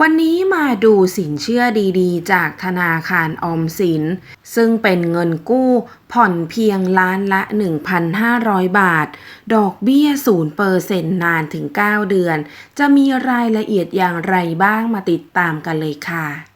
วันนี้มาดูสินเชื่อดีๆ จากธนาคารออมสิน ซึ่งเป็นเงินกู้ผ่อนเพียงล้านละ 1,500 บาท ดอกเบี้ย 0%นานถึง 9 เดือน จะมีรายละเอียดอย่างไรบ้างมาติดตามกันเลยค่ะ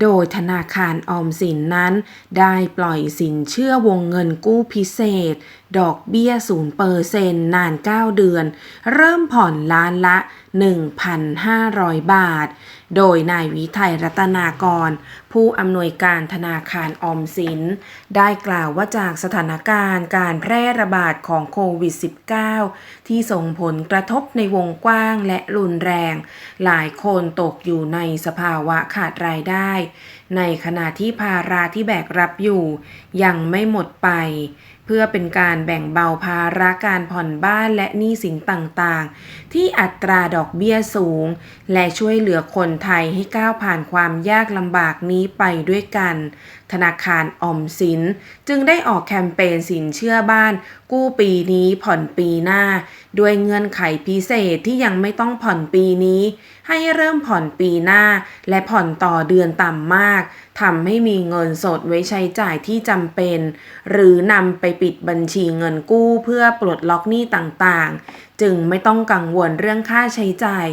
โดยธนาคารออมสินนั้น ได้ปล่อยสินเชื่อวงเงินกู้พิเศษ ดอกเบี้ย0%นาน 9 เดือน เริ่มผ่อนล้านละ 1,500 บาท โดยนายวิทยรัตนากร ผู้อำนวยการธนาคารออมสิน ได้กล่าวว่าจากสถานการณ์การแพร่ระบาดของโควิด -19 ที่ส่งผลกระทบในวงกว้างและรุนแรง หลายคนตกอยู่ในสภาวะขาดรายได้ ในขณะที่ภาระที่แบกรับอยู่ยังไม่หมดไป เพื่อเป็นการแบ่งเบาภาระการผ่อนบ้านและหนี้สินต่างๆ ที่อัตราดอกเบี้ยสูง และช่วยเหลือคนไทยให้ก้าวผ่านความยากลำบากนี้ไปด้วยกัน ธนาคารออมสิน จึงได้ออกแคมเปญสินเชื่อบ้าน กู้ปีนี้ผ่อนปีหน้า ด้วยเงื่อนไขพิเศษที่ยังไม่ต้องผ่อนปีนี้ ให้เริ่มผ่อนปีหน้า และผ่อนต่อเดือนต่ำมากทำให้มีเงินสดไว้ใช้จ่ายที่จำเป็น หรือนำไปปิดบัญชีเงินกู้เพื่อปลดล็อกหนี้ต่างๆ จึงไม่ต้องกังวลเรื่องค่าใช้จ่าย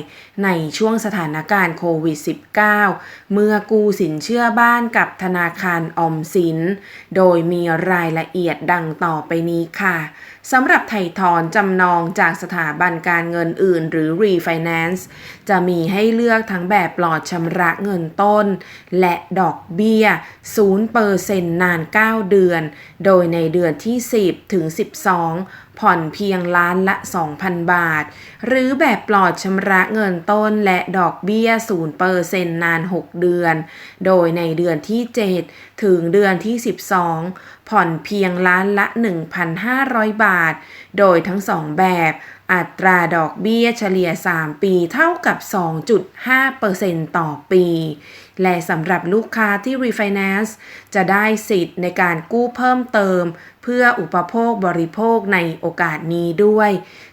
ในช่วงสถานการณ์โควิด -19 เมื่อกู้สินเชื่อบ้านกับธนาคารออมสิน โดยมีรายละเอียดดังต่อไปนี้ค่ะสำหรับไถ่ถอนจำนองจากสถาบันการเงินอื่นหรือ refinance จะมีให้เลือกทั้งแบบปลอดชำระเงินต้น และดอกเบี้ย0%นาน 9 เดือน โดยในเดือนที่ 10 ถึง 12 ผ่อนเพียงล้านละ 2,000 บาท หรือแบบปลอดชำระเงินต้นและดอกเบี้ย0%นาน 6 เดือน โดยในเดือนที่ 7 ถึงเดือนที่ 12 ผ่อนเพียงล้านละ 1,500 บาท โดยทั้งสองแบบอัตราดอกเบี้ยเฉลี่ย 3 ปีเท่ากับ 2.5%ต่อปี และสำหรับลูกค้าที่ refinance จะได้สิทธิ์ในการกู้เพิ่มเติม เพื่ออุปโภคบริโภคในโอกาสนี้ด้วย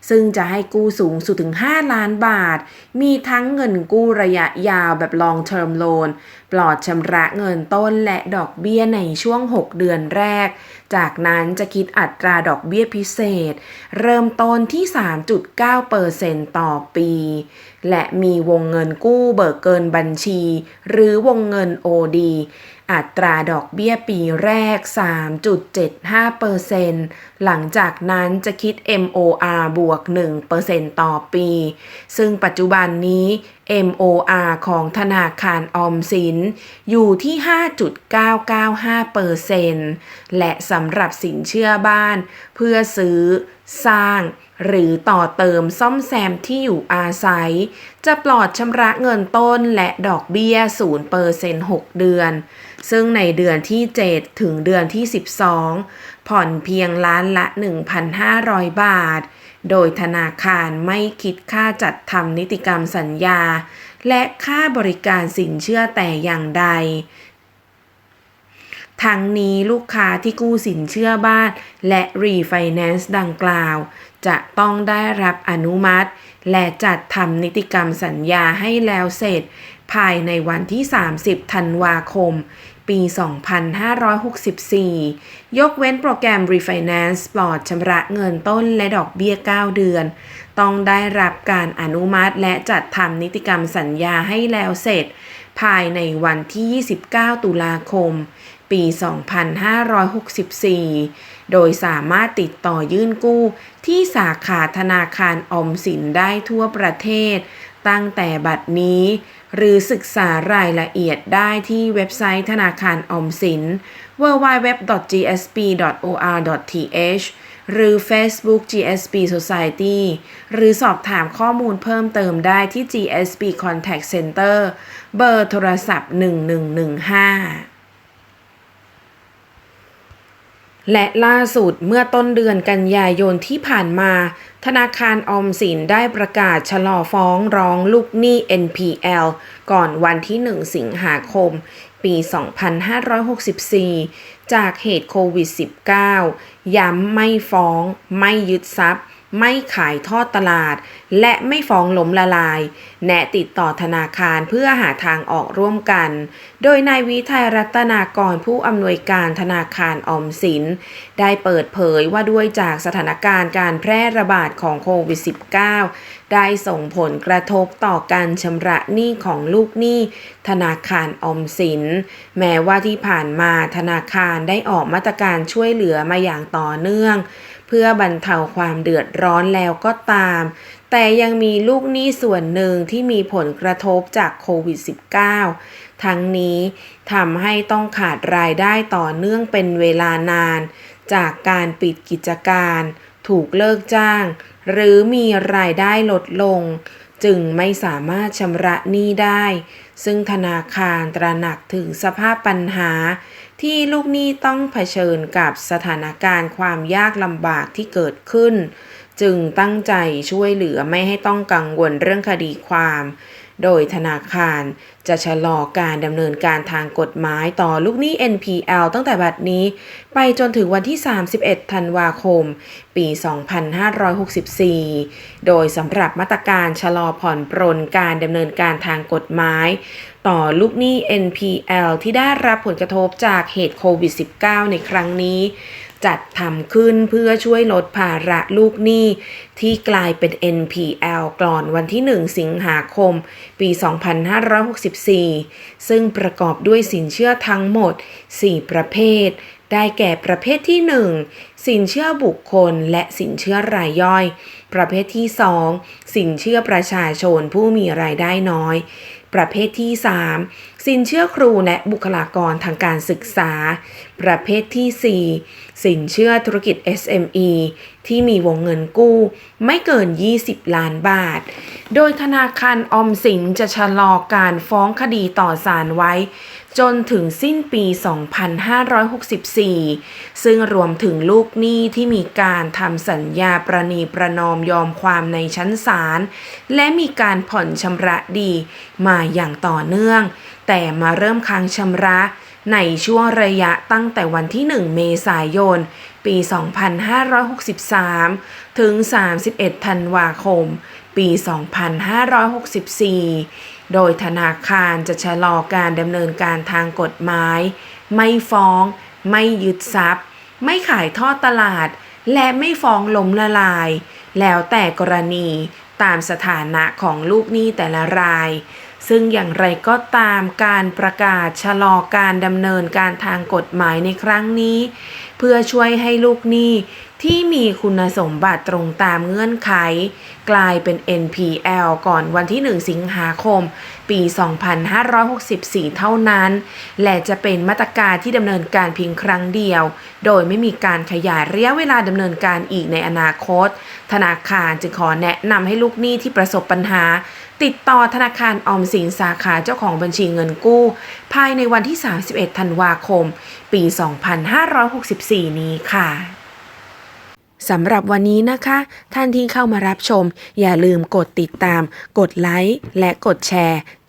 ซึ่งจะให้กู้สูงสุดถึง 5 ล้านบาท มีทั้งเงินกู้ระยะยาวแบบ long term loan ปลอดชำระเงินต้นและดอกเบี้ยในช่วง 6 เดือนแรก จากนั้นจะคิดอัตราดอกเบี้ยพิเศษ เริ่มต้นที่ 3.9%ต่อปี และมีวงเงินกู้เบิกเกินบัญชี หรือวงเงิน OD อัตราดอกเบี้ยปีแรก 3.75%หลังจากนั้นจะคิด MOR บวก 1%ต่อปี ซึ่งปัจจุบันนี้ MOR ของธนาคารออมสิน อยู่ที่ 5.995%และสำหรับสินเชื่อบ้าน เพื่อซื้อ สร้าง หรือต่อเติมซ่อมแซมที่อยู่อาศัย จะปลอดชำระเงินต้นและดอกเบี้ย0% 6เดือน ซึ่งในเดือนที่ 7 ถึงเดือนที่ 12 ผ่อนเพียงล้านละ 1,500 บาท โดยธนาคารไม่คิดค่าจัดทำนิติกรรมสัญญา และค่าบริการสินเชื่อแต่อย่างใด ทั้งนี้ลูกค้าที่กู้สินเชื่อบ้านและรีไฟแนนซ์ดังกล่าว จะต้องได้รับอนุมัติ และจัดทำนิติกรรมสัญญาให้แล้วเสร็จ ภายในวันที่ 30 ธันวาคม ปี 2564 ยกเว้นโปรแกรม Refinance ปลอดชำระเงินต้นและดอกเบี้ย 9 เดือน ต้องได้รับการอนุมัติและจัดทำนิติกรรมสัญญาให้แล้วเสร็จ ภายในวันที่ 29 ตุลาคม ปี 2564 โดยสามารถติดต่อยื่นกู้ที่สาขาธนาคารออมสินได้ทั่วประเทศ ตั้งแต่บัดนี้ หรือศึกษารายละเอียดได้ที่เว็บไซต์ธนาคารออมสิน www.gsp.or.th หรือ Facebook GSP Society หรือสอบถามข้อมูลเพิ่มเติมได้ที่ GSP Contact Center เบอร์โทรศัพท์ 1115 และล่าสุดเมื่อต้นเดือนกันยายนที่ผ่านมา ธนาคารออมสินได้ประกาศชะลอฟ้องร้องลูกหนี้ NPL ก่อนวันที่ 1 สิงหาคม ปี 2564 จากเหตุโควิด -19 ย้ำไม่ฟ้อง ไม่ยึดทรัพย์ ไม่ขายทอดตลาด และไม่ฟ้องล้มละลาย แนะติดต่อธนาคารเพื่อหาทางออกร่วมกัน โดยนายวิทัยรัตนากรผู้อำนวยการธนาคารออมสิน ได้เปิดเผยว่าด้วยจากสถานการณ์การแพร่ระบาดของโควิด -19 ได้ส่งผลกระทบต่อการชำระหนี้ของลูกหนี้ ธนาคารออมสิน แม้ว่าที่ผ่านมาธนาคารได้ออกมาตรการช่วยเหลือมาอย่างต่อเนื่อง เพื่อบรรเทาความเดือดร้อนแล้วก็ตาม แต่ยังมีลูกหนี้ส่วนหนึ่งที่มีผลกระทบจากโควิด -19 ทั้งนี้ทำให้ต้องขาดรายได้ต่อเนื่องเป็นเวลานาน จากการปิดกิจการ ถูกเลิกจ้าง หรือมีรายได้ลดลง จึงไม่สามารถชำระหนี้ได้ ซึ่งธนาคารตระหนักถึงสภาพปัญหา ที่ลูกหนี้ต้องเผชิญกับสถานการณ์ความยากลำบากที่เกิดขึ้น จึงตั้งใจช่วยเหลือไม่ให้ต้องกังวลเรื่องคดีความ โดยธนาคารจะชะลอการดำเนินการทางกฎหมายต่อลูกหนี้ NPL ตั้งแต่บัดนี้ ไปจนถึงวันที่ 31 ธันวาคม ปี 2564 โดยสำหรับมาตรการชะลอผ่อนปรนการดำเนินการทางกฎหมาย ต่อลูกหนี้ NPL ที่ได้รับผลกระทบจากเหตุโควิด -19 ในครั้งนี้ จัดทำขึ้นเพื่อช่วยลดภาระลูกหนี้ ที่กลายเป็น NPL ก่อนวันที่ 1 สิงหาคม ปี 2564 ซึ่งประกอบด้วยสินเชื่อทั้งหมด 4 ประเภท ได้แก่ประเภทที่ 1 สินเชื่อบุคคลและสินเชื่อรายย่อย ประเภทที่ 2 สินเชื่อประชาชนผู้มีรายได้น้อย ประเภทที่ 3 สินเชื่อครูและบุคลากรทางการศึกษา ประเภทที่ 4 สินเชื่อธุรกิจ SME ที่มีวงเงินกู้ ไม่เกิน 20 ล้านบาท โดยธนาคารออมสินจะชะลอการฟ้องคดีต่อศาลไว้ จนถึงสิ้นปี 2564 ซึ่งรวมถึงลูกหนี้ที่มีการทำสัญญาประนีประนอมยอมความในชั้นศาล และมีการผ่อนชำระดีมาอย่างต่อเนื่อง แต่มาเริ่มค้างชำระในช่วงระยะตั้งแต่วันที่ 1 เมษายน ปี 2563 ถึง 31 ธันวาคม ปี 2564 โดยธนาคารจะชะลอการดำเนินการทางกฎหมาย ไม่ฟ้อง ไม่ยึดทรัพย์ ไม่ขายทอดตลาด และไม่ฟ้องล้มละลาย แล้วแต่กรณีตามสถานะของลูกหนี้แต่ละราย ซึ่งอย่างไรก็ตามการประกาศชะลอการดำเนินการทางกฎหมายในครั้งนี้ เพื่อช่วยให้ลูกหนี้ที่มีคุณสมบัติตรงตามเงื่อนไข กลายเป็น NPL ก่อนวันที่ 1 สิงหาคม ปี 2564 เท่านั้น และจะเป็นมาตรการที่ดำเนินการเพียงครั้งเดียว โดยไม่มีการขยายระยะเวลาดำเนินการอีกในอนาคต ธนาคารจึงขอแนะนำให้ลูกหนี้ที่ประสบปัญหา ติดต่อธนาคารออมสินสาขาเจ้าของบัญชีเงินกู้ ภายในวันที่ 31 ธันวาคม ปี 2564 นี้ค่ะสำหรับวันนี้นะคะ ท่านที่เข้ามารับชม อย่าลืมกดติดตาม กดไลค์และกดแชร์